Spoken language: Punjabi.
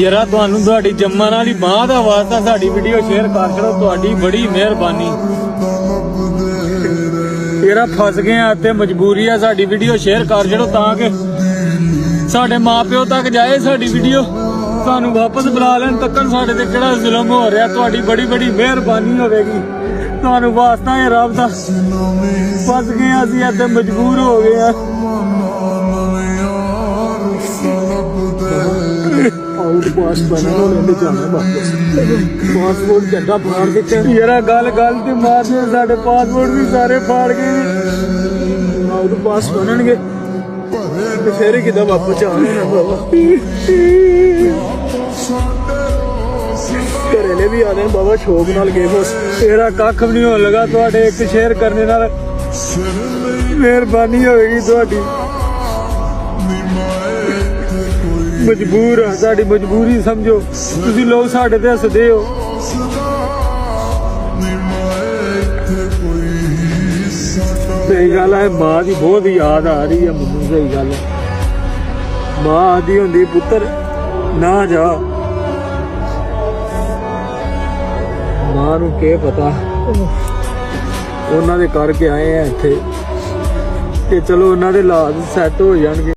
ਯਾਰਾ ਤੁਹਾਨੂੰ ਤੁਹਾਡੀ ਜੰਮਣ ਵਾਲੀ ਮਾਂ ਦਾ ਵਾਸਤਾ ਸਾਡੀ ਵੀਡੀਓ ਸ਼ੇਅਰ ਕਰ ਛੜੋ ਤੁਹਾਡੀ ਬੜੀ ਮਿਹਰਬਾਨੀ। ਯਾਰਾ ਫਸ ਗਏ ਆ ਤੇ ਮਜਬੂਰੀ ਆ ਸਾਡੀ ਵੀਡੀਓ ਸ਼ੇਅਰ ਕਰ ਛੜੋ ਤਾਂ ਕਿ ਸਾਡੇ ਮਾਪਿਓ ਤੱਕ ਜਾਏ ਸਾਡੀ ਵੀਡੀਓ ਤੁਹਾਨੂੰ ਵਾਪਸ ਬੁਲਾ ਲੈਣ ਤੱਕਨ ਸਾਡੇ ਤੇ ਕਿਹੜਾ ਜ਼ੁਲਮ ਹੋ ਰਿਹਾ, ਤੁਹਾਡੀ ਬੜੀ ਬੜੀ ਮਿਹਰਬਾਨੀ ਹੋਵੇਗੀ। ਤੁਹਾਨੂੰ ਵਾਸਤਾ ਹੈ ਰੱਬ ਦਾ। ਫਸ ਗਏ ਆ ਅਸੀਂ ਇੱਥੇ, ਮਜਬੂਰ ਹੋ ਗਏ ਆ। ਆਊਟ ਪਾਸ ਬਣਾਉਣ ਲੈਂਦੇ ਜਾਣਾ ਵਾਪਸ। ਪਾਸਪੋਰਟ ਜੱਗਾ ਫਾੜ ਦਿੱਤੇ। ਯਾਰਾ ਗੱਲ ਗੱਲ ਤੇ ਮਾਰਦੇ ਸਾਡੇ ਪਾਸਪੋਰਟ ਵੀ ਸਾਰੇ ਫਾੜ ਗਏ ਨੇ। ਆਊਟ ਪਾਸ ਬਣਨਗੇ ਤੇ ਫੇਰ ਕਿਦਾਂ ਵਾਪਸ ਆਉਣਾ ਬਾਬਾ ਘਰੇਲੇ ਵੀ ਆਦੇ ਨੇ ਬਾਬਾ ਸ਼ੋਕ ਨਾਲ ਗਏ ਬਸ। ਤੇਰਾ ਕੱਖ ਵੀ ਨਹੀਂ ਹੋਣ ਲਗਾ ਤੁਹਾਡੇ ਇੱਕ ਸ਼ੇਅਰ ਕਰਨੇ ਨਾਲ। ਮਿਹਰਬਾਨੀ ਹੋਵੇਗੀ ਤੁਹਾਡੀ। ਮਜਬੂਰ ਆ, ਸਾਡੀ ਮਜਬੂਰੀ ਸਮਝੋ। ਤੁਸੀਂ ਲੋਕ ਸਾਡੇ ਤੇ ਹੱਸਦੇ ਹੋ। ਸਹੀ ਗੱਲ ਹੈ ਮਾਂ ਦੀ ਬਹੁਤ ਯਾਦ ਆ ਰਹੀ ਹੈ ਮੈਨੂੰ, ਸਹੀ ਗੱਲ ਹੈ ਮਾਂ ਆਦੀ ਹੁੰਦੀ ਪੁੱਤਰ, ਨਾ ਜਾ। ਮਾਂ ਨੂੰ ਕੀ ਪਤਾ? ਉਹਨਾਂ ਦੇ ਕਰਕੇ ਆਏ ਆ ਇੱਥੇ। ਤੇ ਚਲੋ ਉਹਨਾਂ ਦੇ ਲਾਜ ਸੈੱਟ ਹੋ ਜਾਣਗੇ।